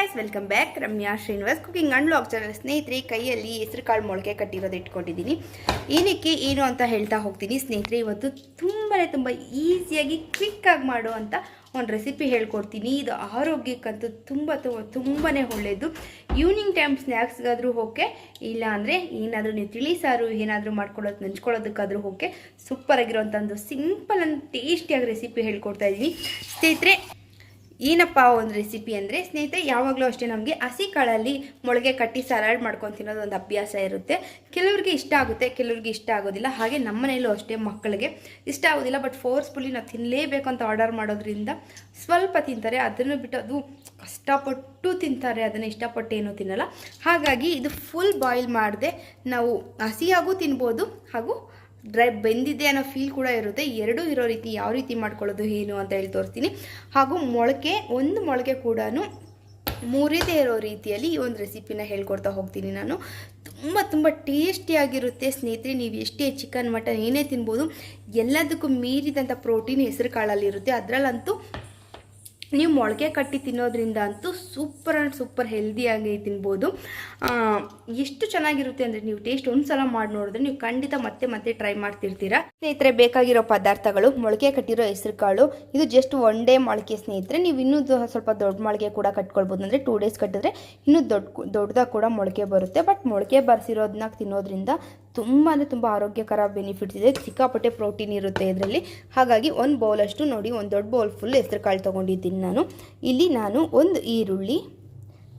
Guys welcome back Ramya Srinivas cooking and blog channel ಸ್ನೇಹಿತರೆ, ಕೈಯಲ್ಲಿ ಹೆಸರು ಕಾಳು ಮೊಳಕೆ ಕಟ್ಟಿರೋದು ಇಟ್ಕೊಂಡಿದ್ದೀನಿ. ಏನಕ್ಕೆ ಏನು ಅಂತ ಹೇಳ್ತಾ ಹೋಗ್ತೀನಿ. ಸ್ನೇಹಿತರೆ, ಇವತ್ತು ತುಂಬಾ ತುಂಬ ಈಸಿಯಾಗಿ ಕ್ವಿಕ್ಕಾಗಿ ಮಾಡುವಂಥ ಒಂದು ರೆಸಿಪಿ ಹೇಳ್ಕೊಡ್ತೀನಿ. ಇದು ಆರೋಗ್ಯಕ್ಕಂತೂ ತುಂಬ ತುಂಬ ತುಂಬಾ ಒಳ್ಳೆಯದು ಈವ್ನಿಂಗ್ ಟೈಮ್ ಸ್ನ್ಯಾಕ್ಸ್ಗಾದರೂ ಓಕೆ ಇಲ್ಲ ಅಂದರೆ ಏನಾದರೂ ನೀವು ತಿಳಿ ಸಾರು ಏನಾದರೂ ಮಾಡ್ಕೊಳ್ಳೋದು ನೆಂಚ್ಕೊಳ್ಳೋದಕ್ಕಾದರೂ ಓಕೆ ಸೂಪರಾಗಿರೋಂಥ ಒಂದು ಸಿಂಪಲ್ ಆ್ಯಂಡ್ ಟೇಸ್ಟಿಯಾಗಿ ರೆಸಿಪಿ ಹೇಳ್ಕೊಡ್ತಾ ಇದ್ದೀನಿ. ಸ್ನೇಹಿತರೆ ಏನಪ್ಪ ಒಂದು ರೆಸಿಪಿ ಅಂದರೆ, ಸ್ನೇಹಿತರೆ, ಯಾವಾಗಲೂ ಅಷ್ಟೇ ನಮಗೆ ಹಸಿ ಕಾಳಲ್ಲಿ ಮೊಳಗೆ ಕಟ್ಟಿ ಸಲಾಡ್ ಮಾಡ್ಕೊಂಡು ತಿನ್ನೋದು ಒಂದು ಅಭ್ಯಾಸ ಇರುತ್ತೆ. ಕೆಲವ್ರಿಗೆ ಇಷ್ಟ ಆಗುತ್ತೆ, ಕೆಲವ್ರಿಗೆ ಇಷ್ಟ ಆಗೋದಿಲ್ಲ. ಹಾಗೆ ನಮ್ಮ ಮನೆಯಲ್ಲೂ ಅಷ್ಟೇ ಮಕ್ಕಳಿಗೆ ಇಷ್ಟ ಆಗೋದಿಲ್ಲ. ಬಟ್ ಫೋರ್ಸ್ಫುಲ್ಲಿ ನಾವು ತಿನ್ನಲೇಬೇಕು ಅಂತ ಆರ್ಡರ್ ಮಾಡೋದ್ರಿಂದ ಸ್ವಲ್ಪ ತಿಂತಾರೆ. ಅದನ್ನು ಬಿಟ್ಟು ಅದು ಕಷ್ಟಪಟ್ಟು ತಿಂತಾರೆ. ಅದನ್ನು ಇಷ್ಟಪಟ್ಟು ಏನೂ ತಿನ್ನಲ್ಲ. ಹಾಗಾಗಿ ಇದು ಫುಲ್ ಬಾಯ್ಲ್ ಮಾಡಿದೆ ನಾವು ಹಸಿಯಾಗೂ ತಿನ್ಬೋದು ಹಾಗೂ ಡ್ರೈ ಬೆಂದಿದೆ ಅನ್ನೋ ಫೀಲ್ ಕೂಡ ಇರುತ್ತೆ. ಎರಡೂ ಇರೋ ರೀತಿ ಯಾವ ರೀತಿ ಮಾಡ್ಕೊಳ್ಳೋದು ಏನು ಅಂತ ಹೇಳಿ ತೋರಿಸ್ತೀನಿ. ಹಾಗೂ ಮೊಳಕೆ, ಒಂದು ಮೊಳಕೆ ಕೂಡ ಮೂರಿದೇ ಇರೋ ರೀತಿಯಲ್ಲಿ ಈ ಒಂದು ರೆಸಿಪಿನ ಹೇಳ್ಕೊಡ್ತಾ ಹೋಗ್ತೀನಿ ನಾನು. ತುಂಬ ತುಂಬ ಟೇಸ್ಟಿಯಾಗಿರುತ್ತೆ ಸ್ನೇಹಿತರೆ. ನೀವು ಎಷ್ಟೇ ಚಿಕನ್ ಮಟನ್ ಏನೇ ತಿನ್ಬೋದು, ಎಲ್ಲದಕ್ಕೂ ಮೀರಿದಂಥ ಪ್ರೋಟೀನ್ ಹೆಸರು ಕಾಳಲ್ಲಿರುತ್ತೆ ಅದರಲ್ಲಂತೂ ನೀವು ಮೊಳಕೆ ಕಟ್ಟಿ ತಿನ್ನೋದ್ರಿಂದ ಅಂತೂ ಸೂಪರ್ ಆ್ಯಂಡ್ ಸೂಪರ್ ಹೆಲ್ದಿಯಾಗಿ ತಿನ್ಬೋದು. ಎಷ್ಟು ಚೆನ್ನಾಗಿರುತ್ತೆ ಅಂದರೆ ನೀವು ಟೇಸ್ಟ್ ಒಂದು ಸಲ ಮಾಡಿ ನೋಡಿದ್ರೆ ನೀವು ಖಂಡಿತ ಮತ್ತೆ ಮತ್ತೆ ಟ್ರೈ ಮಾಡ್ತಿರ್ತೀರಾ. ಸ್ನೇಹಿತರೆ, ಬೇಕಾಗಿರೋ ಪದಾರ್ಥಗಳು, ಮೊಳಕೆ ಕಟ್ಟಿರೋ ಹೆಸರು ಕಾಳು, ಇದು ಜಸ್ಟ್ ಒನ್ ಡೇ ಮೊಳಕೆ ಸ್ನೇಹಿತರೆ, ನೀವು ಇನ್ನೂ ಸ್ವಲ್ಪ ದೊಡ್ಡ ಮೊಳಕೆ ಕೂಡ ಕಟ್ಕೊಳ್ಬೋದು. ಅಂದರೆ ಟೂ ಡೇಸ್ ಕಟ್ಟಿದ್ರೆ ಇನ್ನೂ ದೊಡ್ಡ, ದೊಡ್ಡದಾಗ ಕೂಡ ಮೊಳಕೆ ಬರುತ್ತೆ. ಬಟ್ ಮೊಳಕೆ ಬರ್ಸಿರೋದನ್ನ ತಿನ್ನೋದ್ರಿಂದ ತುಂಬ ಅಂದರೆ ತುಂಬ ಆರೋಗ್ಯಕರ ಬೆನಿಫಿಟ್ಸ್ ಇದೆ. ಸಿಕ್ಕಾಪಟ್ಟೆ ಪ್ರೋಟೀನ್ ಇರುತ್ತೆ ಇದರಲ್ಲಿ. ಹಾಗಾಗಿ ಒಂದು ಬೌಲಷ್ಟು ನೋಡಿ, ಒಂದು ದೊಡ್ಡ ಬೌಲ್ ಫುಲ್ ಹೆಸರು ಕಾಳು ತೊಗೊಂಡಿದ್ದೀನಿ ನಾನು. ಇಲ್ಲಿ ನಾನು ಒಂದು ಈರುಳ್ಳಿ,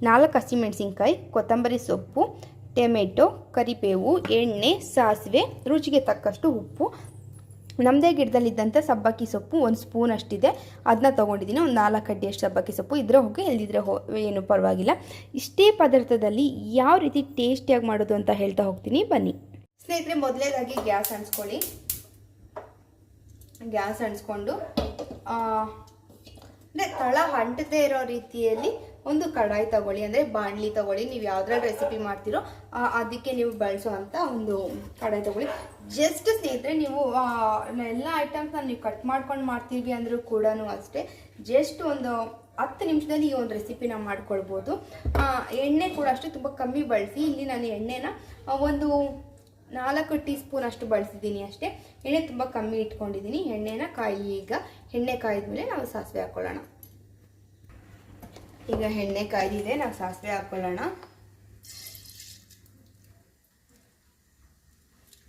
ನಾಲ್ಕು ಹಸಿಮೆಣಸಿನ್ಕಾಯಿ ಕೊತ್ತಂಬರಿ ಸೊಪ್ಪು, ಟೊಮೆಟೊ, ಕರಿಬೇವು, ಎಣ್ಣೆ, ಸಾಸಿವೆ, ರುಚಿಗೆ ತಕ್ಕಷ್ಟು ಉಪ್ಪು. ನಮ್ಮದೇ ಗಿಡದಲ್ಲಿದ್ದಂಥ ಸಬ್ಬಕ್ಕಿ ಸೊಪ್ಪು ಒಂದು ಸ್ಪೂನ್ ಅಷ್ಟಿದೆ. ಅದನ್ನ ತೊಗೊಂಡಿದ್ದೀನಿ. ಒಂದು ನಾಲ್ಕು ಅಡ್ಡಿಯಷ್ಟು ಸಬ್ಬಕ್ಕಿ ಸೊಪ್ಪು. ಇದ್ರೆ ಹೋಗಿ ಎಲ್ಲಿದ್ರೆ ಹೋ, ಏನು ಪರವಾಗಿಲ್ಲ. ಇಷ್ಟೇ ಪದಾರ್ಥದಲ್ಲಿ ಯಾವ ರೀತಿ ಟೇಸ್ಟಿಯಾಗಿ ಮಾಡೋದು ಅಂತ ಹೇಳ್ತಾ ಹೋಗ್ತೀನಿ. ಬನ್ನಿ. ಸ್ನೇಹಿತರೆ, ಮೊದಲೇದಾಗಿ ಗ್ಯಾಸ್ ಅನ್ಸ್ಕೊಳ್ಳಿ ಗ್ಯಾಸ್ ಅನ್ಸ್ಕೊಂಡು ಅಂದರೆ ತಳ ಅಂಟದೇ ಇರೋ ರೀತಿಯಲ್ಲಿ ಒಂದು ಕಡಾಯಿ ತಗೊಳ್ಳಿ, ಅಂದರೆ ಬಾಣಲಿ ತಗೊಳ್ಳಿ, ನೀವು ಯಾವ್ದ್ರಲ್ಲಿ ರೆಸಿಪಿ ಮಾಡ್ತೀರೋ ಅದಕ್ಕೆ ನೀವು ಬಳಸೋ ಅಂತ ಒಂದು ಕಡಾಯಿ ತಗೊಳ್ಳಿ. ಜಸ್ಟ್ ಸ್ನೇಹಿತರೆ, ನೀವು ಎಲ್ಲ ಐಟಮ್ಸ್ನ ನೀವು ಕಟ್ ಮಾಡ್ಕೊಂಡು ಮಾಡ್ತೀವಿ ಅಂದರೂ ಕೂಡ ಅಷ್ಟೇ. ಜಸ್ಟ್ ಒಂದು ಹತ್ತು ನಿಮಿಷದಲ್ಲಿ ಈ ಒಂದು ರೆಸಿಪಿನ ಮಾಡ್ಕೊಳ್ಬೋದು. ಎಣ್ಣೆ ಕೂಡ ಅಷ್ಟೇ ತುಂಬ ಕಮ್ಮಿ ಬಳಸಿ. ಇಲ್ಲಿ ನಾನು ಎಣ್ಣೆನ ಒಂದು ನಾಲ್ಕು ಟೀ ಸ್ಪೂನ್ ಅಷ್ಟು ಬಳಸಿದ್ದೀನಿ ಅಷ್ಟೇ. ಎಣ್ಣೆ ತುಂಬ ಕಮ್ಮಿ ಇಟ್ಕೊಂಡಿದ್ದೀನಿ. ಎಣ್ಣೆನ ಕಾಯಿ ಈಗ. ಎಣ್ಣೆ ಕಾಯ್ದ್ಮೇಲೆ ನಾವು ಸಾಸಿವೆ ಹಾಕ್ಕೊಳ್ಳೋಣ ಈಗ ಎಣ್ಣೆ ಕಾಯ್ದಿದೆ, ನಾವು ಸಾಸಿವೆ ಹಾಕ್ಕೊಳ್ಳೋಣ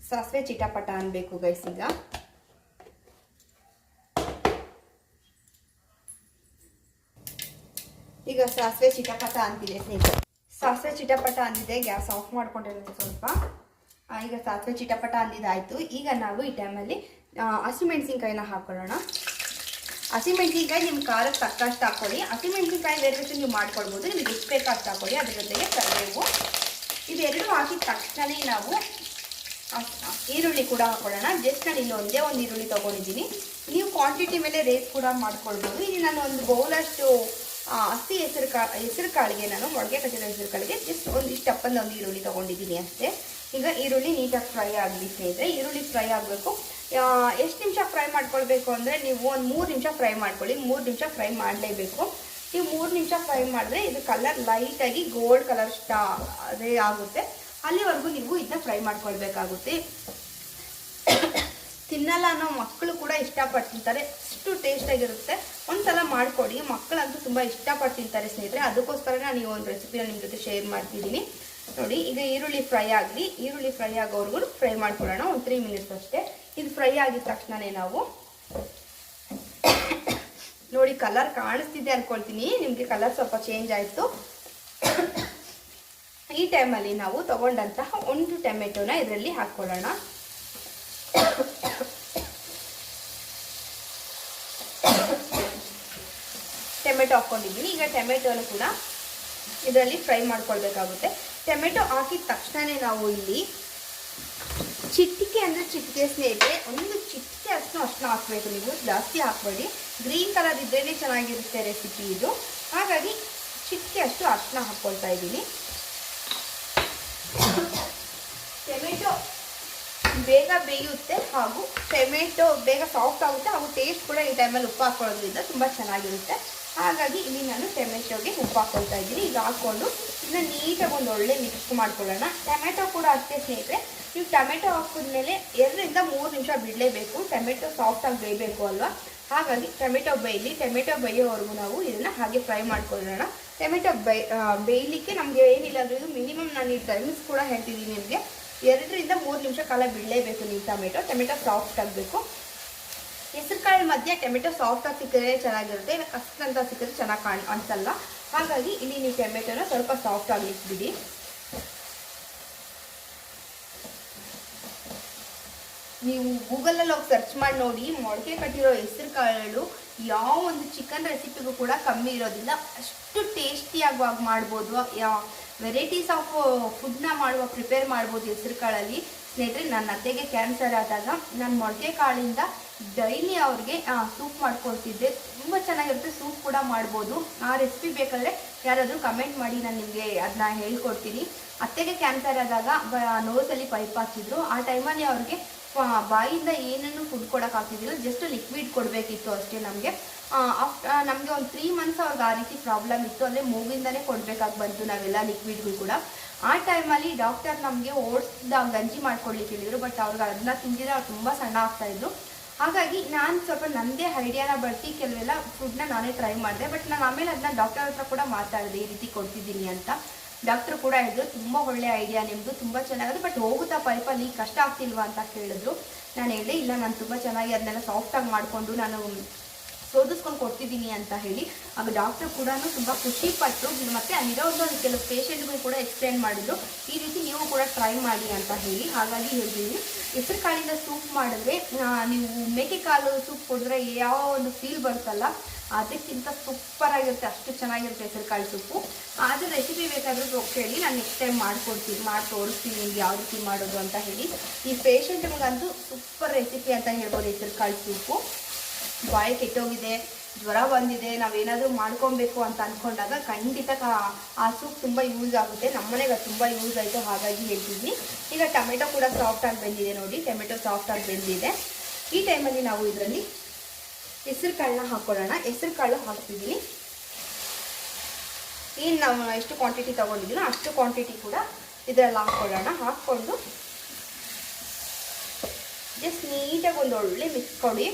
ಸಾಸಿವೆ ಚಿಟಪಟ ಅನ್ಬೇಕು ಗೈಸ್ ಈಗ. ಈಗ ಸಾಸಿವೆ ಚಿಟಪಟ ಅಂತಿದೆ ಸ್ನೇಹಿತರೆ. ಸಾಸಿವೆ ಚಿಟಪಟ ಅಂದಿದೆ, ಗ್ಯಾಸ್ ಆಫ್ ಮಾಡ್ಕೊಂಡಿರೋದು ಸ್ವಲ್ಪ. ಈಗ ಸಾಸಿವೆ ಚಿಟಪಟ ಅಂದಿದ್ದಾಯಿತು. ಈಗ ನಾವು ಈ ಟೈಮಲ್ಲಿ ಹಸಿಮೆಣಸಿನ್ಕಾಯಿನ ಹಾಕೊಳ್ಳೋಣ. ಹಸಿಮೆಣಸಿನ್ಕಾಯಿ ನಿಮ್ಮ ಖಾರಕ್ಕೆ ತಕ್ಕಷ್ಟು ಹಾಕೊಳ್ಳಿ. ಹಸಿಮೆಣಸಿನ್ಕಾಯಿ ರೀತಿ ನೀವು ಮಾಡ್ಕೊಳ್ಬೋದು. ನಿಮಗೆ ಎಷ್ಟು ಬೇಕೋ ಹಾಕೊಳ್ಳಿ. ಅದ್ರ ಜೊತೆಗೆ ಕರಿಬೇವು. ಇವೆರಡು ಹಾಕಿದ ತಕ್ಷಣವೇ ನಾವು ಈರುಳ್ಳಿ ಕೂಡ ಹಾಕೊಳ್ಳೋಣ. ಜಸ್ಟ್ ನಾನು ಇಲ್ಲಿ ಒಂದೇ ಒಂದು ಈರುಳ್ಳಿ ತೊಗೊಂಡಿದ್ದೀನಿ. ನೀವು ಕ್ವಾಂಟಿಟಿ ಮೇಲೆ ರೇಟ್ ಕೂಡ ಮಾಡ್ಕೊಳ್ಬೋದು. ಇಲ್ಲಿ ನಾನು ಒಂದು ಬೌಲಷ್ಟು ಹಸಿ ಹೆಸರು ಕಾ, ಹೆಸರು ಕಾಳಿಗೆ ನಾನು ಮೊಳಗೆ ಕಚ್ಚಿದ ಹೆಸರು ಕಾಳಿಗೆ ಜಸ್ಟ್ ಒಂದು ಇಷ್ಟಪ್ಪಂದು ಒಂದು ಈರುಳ್ಳಿ ತೊಗೊಂಡಿದ್ದೀನಿ ಅಷ್ಟೇ. ಈಗ ಈರುಳ್ಳಿ ನೀಟಾಗಿ ಫ್ರೈ ಆಗಲಿ ಸ್ನೇಹಿತರೆ. ಈರುಳ್ಳಿ ಫ್ರೈ ಆಗಬೇಕು. ಎಷ್ಟು ನಿಮಿಷ ಫ್ರೈ ಮಾಡ್ಕೊಳ್ಬೇಕು ಅಂದರೆ ನೀವು ಒಂದು ಮೂರು ನಿಮಿಷ ಫ್ರೈ ಮಾಡ್ಕೊಳ್ಳಿ. ಮೂರು ನಿಮಿಷ ಫ್ರೈ ಮಾಡಲೇಬೇಕು. ನೀವು ಮೂರು ನಿಮಿಷ ಫ್ರೈ ಮಾಡಿದ್ರೆ ಇದು ಕಲರ್ ಲೈಟಾಗಿ ಗೋಲ್ಡ್ ಕಲರ್ ಸ್ಟಾ, ಅದೇ ಆಗುತ್ತೆ. ಅಲ್ಲಿವರೆಗೂ ನೀವು ಇದನ್ನ ಫ್ರೈ ಮಾಡ್ಕೊಳ್ಬೇಕಾಗುತ್ತೆ. ತಿನ್ನಲ್ಲ ಅನ್ನೋ ಮಕ್ಕಳು ಕೂಡ ಇಷ್ಟಪಟ್ಟು ತಿಂತಾರೆ. ಅಷ್ಟು ಟೇಸ್ಟಾಗಿರುತ್ತೆ ಒಂದ್ಸಲ ಮಾಡಿಕೊಡಿ. ಮಕ್ಕಳಂತೂ ತುಂಬ ಇಷ್ಟಪಟ್ಟು ತಿಂತಾರೆ ಸ್ನೇಹಿತರೆ. ಅದಕ್ಕೋಸ್ಕರ ನಾನು ಈ ಒಂದು ರೆಸಿಪಿನ ನಿಮ್ಮ ಜೊತೆ ಶೇರ್ ಮಾಡ್ತಿದ್ದೀನಿ. ನೋಡಿ, ಈಗ ಈರುಳ್ಳಿ ಫ್ರೈ ಆಗಲಿ, ಈರುಳ್ಳಿ ಫ್ರೈ ಆಗೋವರೆಗೂ ಫ್ರೈ ಮಾಡ್ಕೊಳ್ಳೋಣ, ಒಂದು ತ್ರೀ ಮಿನಿಟ್ಸ್ ಅಷ್ಟೇ. ಇದು ಫ್ರೈ ಆಗಿದ ತಕ್ಷಣವೇ ನಾವು ನೋಡಿ ಕಲರ್ ಕಾಣಿಸ್ತಿದೆ ಅನ್ಕೊಳ್ತೀನಿ. ನಿಮಗೆ ಕಲರ್ ಸ್ವಲ್ಪ ಚೇಂಜ್ ಆಯಿತು. ಈ ಟೈಮಲ್ಲಿ ನಾವು ತಗೊಂಡಂತಹ ಒಂದು ಟೊಮೆಟೊನ ಇದರಲ್ಲಿ ಹಾಕ್ಕೊಳ್ಳೋಣ. ಟೊಮೆಟೊ ಹಾಕ್ಕೊಂಡಿದ್ದೀನಿ ಈಗ ಟೊಮೆಟೊನು ಕೂಡ ಇದರಲ್ಲಿ ಫ್ರೈ ಮಾಡ್ಕೊಳ್ಬೇಕಾಗುತ್ತೆ. ಟೊಮೆಟೊ ಹಾಕಿದ ತಕ್ಷಣವೇ ನಾವು ಇಲ್ಲಿ ಚಿಟಿಕೆ ಅಂದರೆ ಚಿಟಿಕೆ ಸ್ನೇಹಿತರೆ, ಒಂದು ಚಿಟಿಕೆ ಅಷ್ಟು ಅಷ್ಟು ಹಾಕಬೇಕು ನೀವು. ಜಾಸ್ತಿ ಹಾಕಬೇಡಿ. ಗ್ರೀನ್ ಕಲರ್ ಇದ್ರೇ ಚೆನ್ನಾಗಿರುತ್ತೆ ರೆಸಿಪಿ ಇದು. ಹಾಗಾಗಿ ಚಿಟಿಕೆ ಅಷ್ಟು ಅಷ್ಟನ್ನ ಹಾಕ್ಕೊಳ್ತಾ ಇದ್ದೀನಿ. ಟೊಮೆಟೊ ಬೇಗ ಬೇಯುತ್ತೆ ಹಾಗೂ ಟೊಮೆಟೊ ಬೇಗ ಸಾಫ್ಟ್ ಆಗುತ್ತೆ ಹಾಗೂ ಟೇಸ್ಟ್ ಕೂಡ ಈ ಟೈಮಲ್ಲಿ ಉಪ್ಪು ಹಾಕೊಳ್ಳೋದ್ರಿಂದ ತುಂಬ ಚೆನ್ನಾಗಿರುತ್ತೆ. ಹಾಗಾಗಿ ಇಲ್ಲಿ ನಾನು ಟೊಮೆಟೊಗೆ ಉಪ್ಪು ಹಾಕೊಳ್ತಾ ಇದ್ದೀನಿ. ಈಗ ಹಾಕ್ಕೊಂಡು ಇದನ್ನ ನೀಟಾಗಿ ಒಂದು ಒಳ್ಳೆ ಮಿಕ್ಸ್ ಮಾಡ್ಕೊಳ್ಳೋಣ. ಟೊಮೆಟೊ ಕೂಡ ಅಷ್ಟೇ ಸ್ನೇಹಿತರೆ, ನೀವು ಟೊಮೆಟೊ ಹಾಕಿದ್ಮೇಲೆ ಎರಡರಿಂದ ಮೂರು ನಿಮಿಷ ಬಿಡಲೇಬೇಕು. ಟೊಮೆಟೊ ಸಾಫ್ಟಾಗಿ ಬೇಯಬೇಕು ಅಲ್ವಾ? ಹಾಗಾಗಿ ಟೊಮೆಟೊ ಬೇಯಲಿ, ಟೊಮೆಟೊ ಬೇಯೋವರೆಗೂ ನಾವು ಇದನ್ನು ಹಾಗೆ ಫ್ರೈ ಮಾಡ್ಕೊಳ್ಳೋಣ. ಟೊಮೆಟೊ ಬೈ ಬೇಯಲಿಕ್ಕೆ ನಮಗೆ ಏನಿಲ್ಲ ಅಂದರೆ ಇದು ಮಿನಿಮಮ್ ನಾನು ಈ ಟೈಮ್ಸ್ ಕೂಡ ಹೇಳ್ತಿದ್ದೀನಿ ನಿಮಗೆ. ಎರಡರಿಂದ ಮೂರು ನಿಮಿಷ ಕಾಲ ಬಿಡಲೇಬೇಕು ನೀವು ಟೊಮೆಟೊ. ಟೊಮೆಟೊ ಸಾಫ್ಟ್ ಆಗಬೇಕು. ಹೆಸರು ಕಾಳು ಮಧ್ಯೆ ಟೊಮೆಟೊ ಸಾಫ್ಟಾಗಿ ಸಿಕ್ಕಿದ್ರೆ ಚೆನ್ನಾಗಿರುತ್ತೆ, ಇಲ್ಲ ಕಷ್ಟ ಅಂತ ಸಿಕ್ಕಿದ್ರೆ ಚೆನ್ನಾಗಿ ಕಾಣ್ ಅನ್ಸಲ್ಲ ಹಾಗಾಗಿ ಇಲ್ಲಿ ನೀವು ಟೊಮೆಟೊನ ಸ್ವಲ್ಪ ಸಾಫ್ಟ್ ಆಗಿ ಇಟ್ಬಿಡಿ. ನೀವು ಗೂಗಲಲ್ಲಿ ಹೋಗಿ ಸರ್ಚ್ ಮಾಡಿ ನೋಡಿ, ಮೊಳಕೆ ಕಟ್ಟಿರೋ ಹೆಸರು ಕಾಳು ಯಾವ ಒಂದು ಚಿಕನ್ ರೆಸಿಪಿಗೂ ಕೂಡ ಕಮ್ಮಿ ಇರೋದಿಲ್ಲ. ಅಷ್ಟು ಟೇಸ್ಟಿಯಾಗಿ ಮಾಡ್ಬೋದು. ಯಾವ ವೆರೈಟೀಸ್ ಆಫ್ ಫುಡ್ನ ಮಾಡುವ ಪ್ರಿಪೇರ್ ಮಾಡ್ಬೋದು ಹೆಸರು ಕಾಳಲ್ಲಿ ಸ್ನೇಹಿತರೆ ನನ್ನ ಅತ್ತೆಗೆ ಕ್ಯಾನ್ಸರ್ ಆದಾಗ, ನಾನು ಮೊಳಕೆ ಕಾಳಿಂದ ಡೈಲಿ ಅವ್ರಿಗೆ ಸೂಪ್ ಮಾಡ್ಕೊಡ್ತಿದ್ದೆ ತುಂಬ ಚೆನ್ನಾಗಿರುತ್ತೆ ಸೂಪ್ ಕೂಡ ಮಾಡ್ಬೋದು. ಆ ರೆಸಿಪಿ ಬೇಕಾದರೆ ಯಾರಾದರೂ ಕಮೆಂಟ್ ಮಾಡಿ ನಾನು ನಿಮಗೆ ಅದನ್ನ ಹೇಳ್ಕೊಡ್ತೀನಿ. ಅತ್ತೆಗೆ ಕ್ಯಾನ್ಸರ್ ಆದಾಗ ನೋಸಲ್ಲಿ ಪೈಪ್ ಹಾಕಿದ್ರು. ಆ ಟೈಮಲ್ಲಿ ಅವ್ರಿಗೆ ಬಾಯಿಂದ ಏನನ್ನು ಫುಡ್ ಕೊಡೋಕೆ ಆಗ್ತಿದ್ದಿಲ್ಲ ಜಸ್ಟ್ ಲಿಕ್ವಿಡ್ ಕೊಡಬೇಕಿತ್ತು ಅಷ್ಟೇ ನಮಗೆ. ನಮಗೆ ಒಂದು ತ್ರೀ ಮಂತ್ಸ್ ಅವ್ರಿಗೆ ಆ ರೀತಿ ಪ್ರಾಬ್ಲಮ್ ಇತ್ತು. ಅಂದರೆ ಮೂಗಿಂದನೇ ಕೊಡಬೇಕಾಗಿ ಬಂತು ನಾವೆಲ್ಲ ಲಿಕ್ವಿಡ್ಗಳು ಕೂಡ. ಆ ಟೈಮಲ್ಲಿ ಡಾಕ್ಟರ್ ನಮಗೆ ಓಡಿಸ್ದ ಗಂಜಿ ಮಾಡ್ಕೊಡ್ಲಿಕ್ಕೆ ಹೇಳಿದರು ಬಟ್ ಅವ್ರಿಗೆ ಅದನ್ನ ತಿಂದಿದ್ರೆ ಅವ್ರು ತುಂಬ ಸಣ್ಣ ಆಗ್ತಾಯಿದ್ರು ಹಾಗಾಗಿ ನಾನು ಸ್ವಲ್ಪ ನನ್ನದೇ ಐಡಿಯಾನ ಬಳಸಿ ಕೆಲವೆಲ್ಲ ಫುಡ್ನ ನಾನೇ ಟ್ರೈ ಮಾಡಿದೆ. ಬಟ್ ನಾನು ಆಮೇಲೆ ಅದನ್ನ ಡಾಕ್ಟರ್ ಹತ್ರ ಕೂಡ ಮಾತಾಡಿದೆ, ಈ ರೀತಿ ಕೊಡ್ತಿದ್ದೀನಿ ಅಂತ. ಡಾಕ್ಟರ್ ಕೂಡ ಹೇಳಿದ್ರು, ತುಂಬ ಒಳ್ಳೆ ಐಡಿಯಾ ನಿಮ್ಮದು ತುಂಬ ಚೆನ್ನಾಗಿದೆ. ಬಟ್ ಹೋಗುತ್ತಾ ಪೈಪಲ್ಲಿ ಕಷ್ಟ ಆಗ್ತಿಲ್ವಾ? ಅಂತ ಕೇಳಿದ್ರು. ನಾನು ಹೇಳಿದೆ, ಇಲ್ಲ, ನಾನು ತುಂಬ ಚೆನ್ನಾಗಿ ಅದನ್ನೆಲ್ಲ ಸಾಫ್ಟಾಗಿ ಮಾಡಿಕೊಂಡು, ನಾನು ಸೋದಿಸ್ಕೊಂಡು ಕೊಡ್ತಿದ್ದೀನಿ ಅಂತ ಹೇಳಿ, ಆಗ ಡಾಕ್ಟರ್ ಕೂಡ ತುಂಬ ಖುಷಿ ಪಟ್ಟರು ಮತ್ತು ಅಲ್ಲಿರೋದು ಕೆಲವು ಪೇಷಂಟ್ಗಳು ಕೂಡ ಎಕ್ಸ್ಪ್ಲೇನ್ ಮಾಡಿದ್ರು, ಈ ರೀತಿ ನೀವು ಕೂಡ ಟ್ರೈ ಮಾಡಿ ಅಂತ ಹೇಳಿ. ಹಾಗಾಗಿ ಹೇಳ್ತೀನಿ, ಹೆಸರು ಕಾಳಿಂದ ಸೂಪ್ ಮಾಡಿದ್ರೆ ನೀವು ಮೇಕೆ ಕಾಲು ಸೂಪ್ ಕೊಡಿದ್ರೆ ಯಾವ ಒಂದು ಫೀಲ್ ಬರುತ್ತಲ್ಲ, ಅದಕ್ಕಿಂತ ಸೂಪರ್ ಆಗಿರುತ್ತೆ, ಅಷ್ಟು ಚೆನ್ನಾಗಿರುತ್ತೆ ಹೆಸರು ಕಾಳು ಸೂಪು ಆದರೆ ರೆಸಿಪಿ ಬೇಕಾದರೂ ಕೇಳಿ, ನಾನು ನೆಕ್ಸ್ಟ್ ಟೈಮ್ ಮಾಡ್ಕೊಡ್ತೀನಿ, ಮಾಡಿ ತೋರಿಸ್ತೀನಿ ನಿಮ್ಗೆ ಯಾವ ರೀತಿ ಮಾಡೋದು ಅಂತ ಹೇಳಿ. ಈ ಪೇಷಂಟ್ಗಳಿಗಂತೂ ಸೂಪರ್ ರೆಸಿಪಿ ಅಂತ ಹೇಳ್ಬೋದು ಹೆಸರು ಕಾಳು ಸೂಪು ಬಾಯಿ ಕೆಟ್ಟೋಗಿದೆ, ಜ್ವರ ಬಂದಿದೆ, ನಾವೇನಾದರೂ ಮಾಡ್ಕೊಬೇಕು ಅಂತ ಅಂದ್ಕೊಂಡಾಗ ಖಂಡಿತ ಆ ಸೂಪ್ ತುಂಬ ಯೂಸ್ ಆಗುತ್ತೆ. ನಮ್ಮನೆಗೆ ಅದು ತುಂಬ ಯೂಸ್ ಆಯಿತು, ಹಾಗಾಗಿ ಹೇಳ್ತೀವಿ ಈಗ ಟೊಮೆಟೊ ಕೂಡ ಸಾಫ್ಟಾಗಿ ಬೆಂದಿದೆ ನೋಡಿ, ಟೊಮೆಟೊ ಸಾಫ್ಟ್ ಆಗಿ ಬೆಂದಿದೆ. ಈ ಟೈಮಲ್ಲಿ ನಾವು ಇದರಲ್ಲಿ ಹೆಸರು ಕಾಳನ್ನ ಹಾಕ್ಕೊಳ್ಳೋಣ ಹೆಸರು ಕಾಳು ಹಾಕ್ತಿದ್ದೀನಿ ಏನು ನಾವು ಎಷ್ಟು ಕ್ವಾಂಟಿಟಿ ತೊಗೊಂಡಿದ್ದೀನೋ ಅಷ್ಟು ಕ್ವಾಂಟಿಟಿ ಕೂಡ ಇದರಲ್ಲಿ ಹಾಕ್ಕೊಳ್ಳೋಣ ಹಾಕ್ಕೊಂಡು ಜಸ್ಟ್ ನೀಟಾಗಿ ಒಂದು ಒಳ್ಳೆ ಮಿಕ್ಸ್ ಕೊಡಿ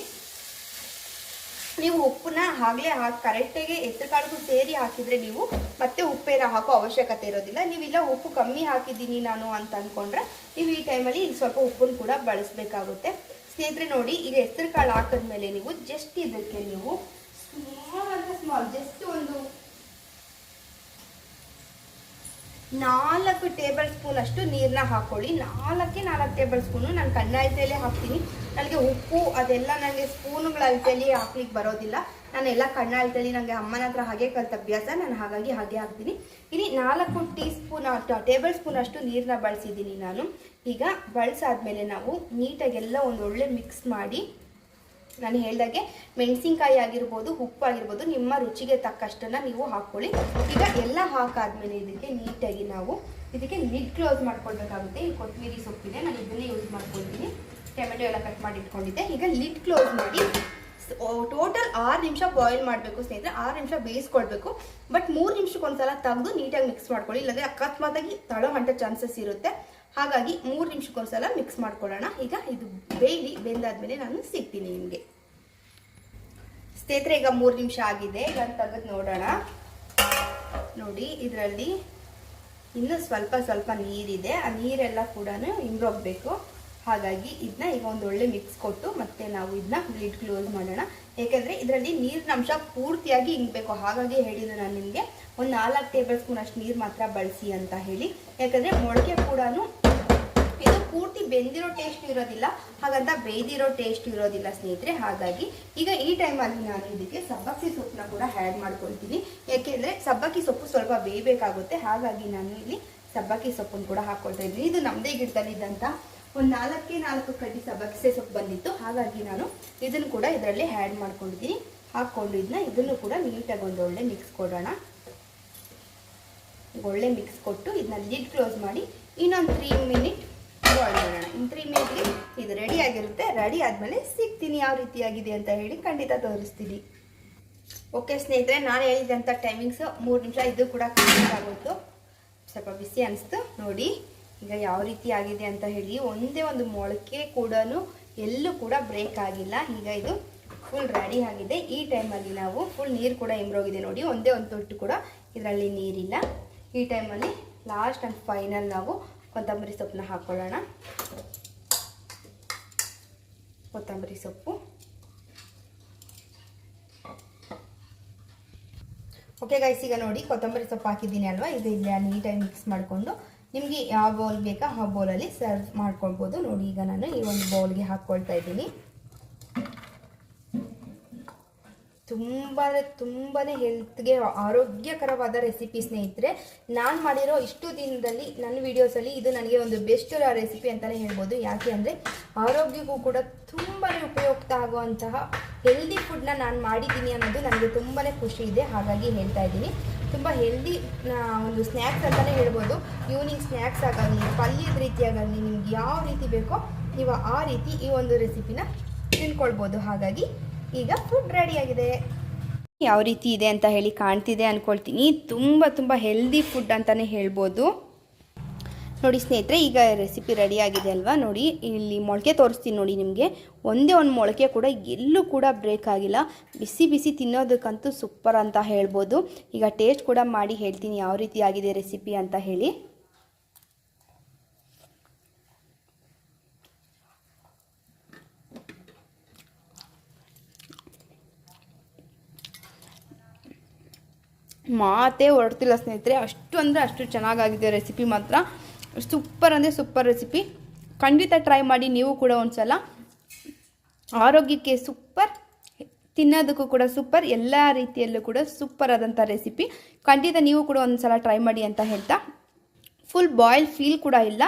ನೀವು ಉಪ್ಪನ್ನ ಆಗಲೇ ಹಾಕಿ ಕರೆಕ್ಟಾಗಿ ಕಾಳಿಗೂ ಸೇರಿ ಹಾಕಿದರೆ ನೀವು ಮತ್ತೆ ಉಪ್ಪೇನ ಹಾಕೋ ಅವಶ್ಯಕತೆ ಇರೋದಿಲ್ಲ. ನೀವಿಲ್ಲ ಉಪ್ಪು ಕಮ್ಮಿ ಹಾಕಿದ್ದೀನಿ ನಾನು ಅಂತ ಅಂದ್ಕೊಂಡ್ರೆ ನೀವು ಈ ಟೈಮಲ್ಲಿ ಸ್ವಲ್ಪ ಉಪ್ಪನ್ನು ಕೂಡ ಬಳಸಬೇಕಾಗುತ್ತೆ. ಸ್ನೇಹಿತರೆ ನೋಡಿ, ಈಗ ಹೆಸರು ಕಾಳು ಹಾಕಿದ್ಮೇಲೆ ನೀವು ಜಸ್ಟ್ ಇದಕ್ಕೆ ನೀವು ಸ್ಮಾಲ್ ಅಂದರೆ ಸ್ಮಾಲ್ ಜಸ್ಟ್ ಒಂದು ನಾಲ್ಕು ಟೇಬಲ್ ಸ್ಪೂನ್ ಅಷ್ಟು ನೀರನ್ನ ಹಾಕೊಳ್ಳಿ. ನಾಲ್ಕೇ ನಾಲ್ಕು ಟೇಬಲ್ ಸ್ಪೂನು ನಾನು ಕಣ್ಣ ಹಾಕ್ತೀನಿ. ನನಗೆ ಉಪ್ಪು ಅದೆಲ್ಲ ನನಗೆ ಸ್ಪೂನ್ಗಳ ಅಳತೆಯಲ್ಲಿ ಹಾಕ್ಲಿಕ್ಕೆ ಬರೋದಿಲ್ಲ. ನಾನೆಲ್ಲ ಕಣ್ಣ ಅಳತೆಯಲ್ಲಿ ನನಗೆ ಅಮ್ಮನ ಹತ್ರ ಹಾಗೆ ಕಲಿತ ಅಭ್ಯಾಸ. ನಾನು ಹಾಗಾಗಿ ಹಾಗೆ ಹಾಕ್ತೀನಿ. ಇಲ್ಲಿ ನಾಲ್ಕು ಟೀ ಸ್ಪೂನ್ ಟೇಬಲ್ ಸ್ಪೂನ್ ಅಷ್ಟು ನೀರನ್ನ ಬಳಸಿದ್ದೀನಿ ನಾನು. ಈಗ ಬಳಸಾದ್ಮೇಲೆ ನಾವು ನೀಟಾಗೆಲ್ಲ ಒಂದು ಒಳ್ಳೆ ಮಿಕ್ಸ್ ಮಾಡಿ ನಾನು ಹೇಳ್ದಾಗೆ ಮೆಣಸಿನ್ಕಾಯಿ ಆಗಿರ್ಬೋದು, ಉಪ್ಪು ಆಗಿರ್ಬೋದು, ನಿಮ್ಮ ರುಚಿಗೆ ತಕ್ಕಷ್ಟನ್ನ ನೀವು ಹಾಕ್ಕೊಳ್ಳಿ. ಈಗ ಎಲ್ಲ ಹಾಕಾದ್ಮೇಲೆ ಇದಕ್ಕೆ ನೀಟಾಗಿ ನಾವು ಇದಕ್ಕೆ ಲಿಡ್ ಕ್ಲೋಸ್ ಮಾಡ್ಕೊಳ್ಬೇಕಾಗುತ್ತೆ. ಈ ಕೊತ್ತಂಬರಿ ಸೊಪ್ಪಿದೆ, ನಾನು ಇದನ್ನೇ ಯೂಸ್ ಮಾಡ್ಕೊಳ್ತೀನಿ. ಟೊಮೆಟೊ ಎಲ್ಲ ಕಟ್ ಮಾಡಿ ಇಟ್ಕೊಂಡಿದ್ದೆ. ಈಗ ಲಿಡ್ ಕ್ಲೋಸ್ ಮಾಡಿ ಟೋಟಲ್ ಆರು ನಿಮಿಷ ಬಾಯ್ಲ್ ಮಾಡಬೇಕು ಸ್ನೇಹಿತರೆ. ಆರು ನಿಮಿಷ ಬೇಯಿಸ್ಕೊಳ್ಬೇಕು. ಬಟ್ ಮೂರು ನಿಮಿಷಕ್ಕೊಂದ್ಸಲ ತೆಗೆದು ನೀಟಾಗಿ ಮಿಕ್ಸ್ ಮಾಡ್ಕೊಳ್ಳಿ. ಇಲ್ಲಾಂದರೆ ಅಕಸ್ಮಾತಾಗಿ ತಳೋ ಹಂಟ ಚಾನ್ಸಸ್ ಇರುತ್ತೆ. ಹಾಗಾಗಿ ಮೂರು ನಿಮಿಷಕ್ಕೊಂದ್ಸಲ ಮಿಕ್ಸ್ ಮಾಡ್ಕೊಳ್ಳೋಣ. ಈಗ ಇದು ಬೇಯಲಿ ಬೆಂದಾದ್ಮೇಲೆ ನಾನು ಸಿಗ್ತೀನಿ ನಿಮಗೆ. ಸ್ನೇಹಿತರೆ, ಈಗ ಮೂರು ನಿಮಿಷ ಆಗಿದೆ. ಈಗ ತೆಗೆದು ನೋಡೋಣ. ನೋಡಿ, ಇದರಲ್ಲಿ ಇನ್ನು ಸ್ವಲ್ಪ ಸ್ವಲ್ಪ ನೀರಿದೆ. ಆ ನೀರೆಲ್ಲ ಕೂಡ ಇಂಬ್ರೋಗ್ಬೇಕು ಹಾಗಾಗಿ ಇದನ್ನ ಈಗ ಒಂದು ಒಳ್ಳೆ ಮಿಕ್ಸ್ ಕೊಟ್ಟು ಮತ್ತೆ ನಾವು ಇದನ್ನ ಲಿಡ್ ಕ್ಲೋಸ್ ಮಾಡೋಣ. ಏಕೆಂದರೆ ಇದರಲ್ಲಿ ನೀರಿನ ಅಂಶ ಪೂರ್ತಿಯಾಗಿ ಹಿಂಗಬೇಕು ಹಾಗಾಗಿ ಹೇಳಿದ್ದು ನಾನು ನಿಮಗೆ, ಒಂದು ನಾಲ್ಕು ಟೇಬಲ್ ಸ್ಪೂನ್ ಅಷ್ಟು ನೀರು ಮಾತ್ರ ಬಳಸಿ ಅಂತ ಹೇಳಿ. ಯಾಕಂದರೆ ಮೊಳಕೆ ಕೂಡ ಪೂರ್ತಿ ಬೆಂದಿರೋ ಟೇಸ್ಟ್ ಇರೋದಿಲ್ಲ. ಹಾಗಂತ ಬೇಯ್ದಿರೋ ಟೇಸ್ಟ್ ಇರೋದಿಲ್ಲ ಸ್ನೇಹಿತರೆ. ಹಾಗಾಗಿ ಈಗ ಈ ಟೈಮಲ್ಲಿ ನಾನು ಇದಕ್ಕೆ ಸಬ್ಬಕ್ಕಿ ಸೊಪ್ಪನ್ನ ಕೂಡ ಆ್ಯಡ್ ಮಾಡ್ಕೊಳ್ತೀನಿ. ಯಾಕೆಂದರೆ ಸಬ್ಬಕ್ಕಿ ಸೊಪ್ಪು ಸ್ವಲ್ಪ ಬೇಯಬೇಕಾಗುತ್ತೆ. ಹಾಗಾಗಿ ನಾನು ಇಲ್ಲಿ ಸಬ್ಬಕ್ಕಿ ಸೊಪ್ಪನ್ನು ಕೂಡ ಹಾಕ್ಕೊಳ್ತಾ ಇದ್ದೀನಿ. ಇದು ನಮ್ಮದೇ ಗಿಡದಲ್ಲಿದ್ದಂಥ ಒಂದು ನಾಲ್ಕೇ ನಾಲ್ಕು ಕಡ್ಡಿ ಸಬ್ಬಕ್ಕಿ ಸೊಪ್ಪು ಬಂದಿತ್ತು. ಹಾಗಾಗಿ ನಾನು ಇದನ್ನು ಕೂಡ ಇದರಲ್ಲಿ ಆ್ಯಡ್ ಮಾಡ್ಕೊಂಡಿದ್ದೀನಿ. ಹಾಕ್ಕೊಂಡು ಇದನ್ನ ಇದನ್ನು ಕೂಡ ನೀಟಾಗಿ ಒಂದು ಒಳ್ಳೆ ಮಿಕ್ಸ್ ಕೊಡೋಣ. ಒಳ್ಳೆ ಮಿಕ್ಸ್ ಕೊಟ್ಟು ಇದನ್ನ ಲಿಡ್ ಕ್ಲೋಸ್ ಮಾಡಿ ಇನ್ನೊಂದು ತ್ರೀ ಮಿನಿಟ್ ಬಾಯ್ಲ್ ಮಾಡೋಣ ಇನ್ ತ್ರೀ ಇದು ರೆಡಿ ಆಗಿರುತ್ತೆ. ರೆಡಿ ಆದಮೇಲೆ ಸಿಗ್ತೀನಿ. ಯಾವ ರೀತಿಯಾಗಿದೆ ಅಂತ ಹೇಳಿ ಖಂಡಿತ ತೋರಿಸ್ತೀನಿ. ಓಕೆ ಸ್ನೇಹಿತರೆ, ನಾನು ಹೇಳಿದಂಥ ಟೈಮಿಂಗ್ಸು ಮೂರು ನಿಮಿಷ ಇದು ಕೂಡ ಕಂಪ್ಲೀಟ್ ಆಗೋಯ್ತು. ಸ್ವಲ್ಪ ಬಿಸಿ ಅನಿಸ್ತು. ನೋಡಿ, ಈಗ ಯಾವ ರೀತಿ ಆಗಿದೆ ಅಂತ ಹೇಳಿ ಒಂದೇ ಒಂದು ಮೊಳಕೆ ಕೂಡ ಎಲ್ಲೂ ಕೂಡ ಬ್ರೇಕ್ ಆಗಿಲ್ಲ. ಈಗ ಇದು ಫುಲ್ ರೆಡಿ ಆಗಿದೆ. ಈ ಟೈಮಲ್ಲಿ ನಾವು ಫುಲ್ ನೀರು ಕೂಡ ಎಂಬ್ರೋಗಿದೆ ನೋಡಿ. ಒಂದೇ ಒಂದು ತೊಟ್ಟು ಕೂಡ ಇದರಲ್ಲಿ ನೀರಿಲ್ಲ. ಈ ಟೈಮಲ್ಲಿ ಲಾಸ್ಟ್ ಆ್ಯಂಡ್ ಫೈನಲ್ ನಾವು ಕೊತ್ತಂಬರಿ ಸೊಪ್ಪನ್ನ ಹಾಕ್ಕೊಳ್ಳೋಣ ಕೊತ್ತಂಬರಿ ಸೊಪ್ಪು. ಓಕೆ ಗೈಸ್ ಈಗ ನೋಡಿ ಕೊತ್ತಂಬರಿ ಸೊಪ್ಪು ಹಾಕಿದ್ದೀನಿ ಅಲ್ವಾ? ಇದು ಇಲ್ಲ ನೀಟಾಗಿ ಮಿಕ್ಸ್ ಮಾಡಿಕೊಂಡು. ನಿಮಗೆ ಯಾವ ಬೌಲ್ ಬೇಕಾ ಆ ಬೌಲಲ್ಲಿ ಸರ್ವ್ ಮಾಡ್ಕೊಳ್ಬೋದು. ನೋಡಿ, ಈಗ ನಾನು ಈ ಒಂದು ಬೌಲ್ಗೆ ಹಾಕ್ಕೊಳ್ತಾ ಇದ್ದೀನಿ. ತುಂಬಾ ತುಂಬಾ ಹೆಲ್ತ್ಗೆ ಆರೋಗ್ಯಕರವಾದ ರೆಸಿಪಿ ಸ್ನೇಹಿತರೆ, ನಾನು ಮಾಡಿರೋ ಇಷ್ಟು ದಿನದಲ್ಲಿ ನನ್ನ ವೀಡಿಯೋಸಲ್ಲಿ ಇದು ನನಗೆ ಒಂದು ಬೆಸ್ಟ್ ರೆಸಿಪಿ ಅಂತಲೇ ಹೇಳ್ಬೋದು. ಯಾಕೆ ಅಂದರೆ, ಆರೋಗ್ಯಕ್ಕೂ ಕೂಡ ತುಂಬಾ ಉಪಯುಕ್ತ ಆಗುವಂತಹ ಹೆಲ್ದಿ ಫುಡ್ನ ನಾನು ಮಾಡಿದ್ದೀನಿ ಅನ್ನೋದು ನನಗೆ ತುಂಬಾ ಖುಷಿ ಇದೆ. ಹಾಗಾಗಿ ಹೇಳ್ತಾ ಇದ್ದೀನಿ. ತುಂಬ ಹೆಲ್ದಿ ಒಂದು ಸ್ನ್ಯಾಕ್ಸ್ ಅಂತಲೇ ಹೇಳ್ಬೋದು. ಈವ್ನಿಂಗ್ ಸ್ನ್ಯಾಕ್ಸ್ ಆಗಲಿ, ಪಲ್ಯದ ರೀತಿಯಾಗಲಿ ನಿಮ್ಗೆ ಯಾವ ರೀತಿ ಬೇಕೋ, ನೀವು ಆ ರೀತಿ ಈ ಒಂದು ರೆಸಿಪಿನ ತಿಳ್ಕೊಳ್ಬೋದು. ಹಾಗಾಗಿ ಈಗ ಫುಡ್ ರೆಡಿಯಾಗಿದೆ ಯಾವ ರೀತಿ ಇದೆ ಅಂತ ಹೇಳಿ ಕಾಣ್ತಿದೆ ಅಂದ್ಕೊಳ್ತೀನಿ ತುಂಬ ತುಂಬ ಹೆಲ್ದಿ ಫುಡ್ ಅಂತಲೇ ಹೇಳ್ಬೋದು. ನೋಡಿ ಸ್ನೇಹಿತರೆ, ಈಗ ರೆಸಿಪಿ ರೆಡಿಯಾಗಿದೆ ಅಲ್ವಾ? ನೋಡಿ, ಇಲ್ಲಿ ಮೊಳಕೆ ತೋರಿಸ್ತೀನಿ ನೋಡಿ ನಿಮಗೆ. ಒಂದೇ ಒಂದು ಮೊಳಕೆ ಕೂಡ ಎಲ್ಲೂ ಕೂಡ ಬ್ರೇಕ್ ಆಗಿಲ್ಲ. ಬಿಸಿ ಬಿಸಿ ತಿನ್ನೋದಕ್ಕಂತೂ ಸೂಪರ್ ಅಂತ ಹೇಳ್ಬೋದು. ಈಗ ಟೇಸ್ಟ್ ಕೂಡ ಮಾಡಿ ಹೇಳ್ತೀನಿ ಯಾವ ರೀತಿ ಆಗಿದೆ ರೆಸಿಪಿ ಅಂತ ಹೇಳಿ. ಮಾತೇ ಹೊರಡ್ತಿಲ್ಲ ಸ್ನೇಹಿತರೆ. ಅಷ್ಟು ಅಂದರೆ ಅಷ್ಟು ಚೆನ್ನಾಗಾಗಿದೆ ರೆಸಿಪಿ ಮಾತ್ರ. ಸೂಪರ್ ಅಂದರೆ ಸೂಪರ್ ರೆಸಿಪಿ ಖಂಡಿತ ಟ್ರೈ ಮಾಡಿ, ನೀವು ಕೂಡ ಒಂದ್ಸಲ. ಆರೋಗ್ಯಕ್ಕೆ ಸೂಪರ್ ತಿನ್ನೋದಕ್ಕೂ ಕೂಡ ಸೂಪರ್ ಎಲ್ಲ ರೀತಿಯಲ್ಲೂ ಕೂಡ ಸೂಪರ್ ಆದಂಥ ರೆಸಿಪಿ ಖಂಡಿತ ನೀವು ಕೂಡ ಒಂದು ಸಲ ಟ್ರೈ ಮಾಡಿ ಅಂತ ಹೇಳ್ತಾ. ಫುಲ್ ಬಾಯ್ಲ್ ಫೀಲ್ ಕೂಡ ಇಲ್ಲ.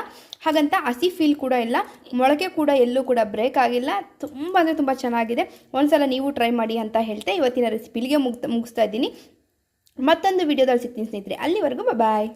ಹಾಗಂತ ಹಸಿ ಫೀಲ್ ಕೂಡ ಇಲ್ಲ. ಮೊಳಕೆ ಕೂಡ ಎಲ್ಲೂ ಕೂಡ ಬ್ರೇಕ್ ಆಗಿಲ್ಲ. ತುಂಬ ಅಂದರೆ ತುಂಬ ಚೆನ್ನಾಗಿದೆ. ಒಂದ್ಸಲ ನೀವು ಟ್ರೈ ಮಾಡಿ ಅಂತ ಹೇಳ್ತಾ ಇವತ್ತಿನ ರೆಸಿಪಿಲಿಗೆ ಮುಗ್ ಮುಗಿಸ್ತಾ ಇದ್ದೀನಿ. ಮತ್ತೊಂದು ವಿಡಿಯೋದಲ್ಲಿ ಸಿಗ್ತೀನಿ ಸ್ನೇಹಿತರೆ. ಅಲ್ಲಿವರೆಗೂ ಬಾಯ್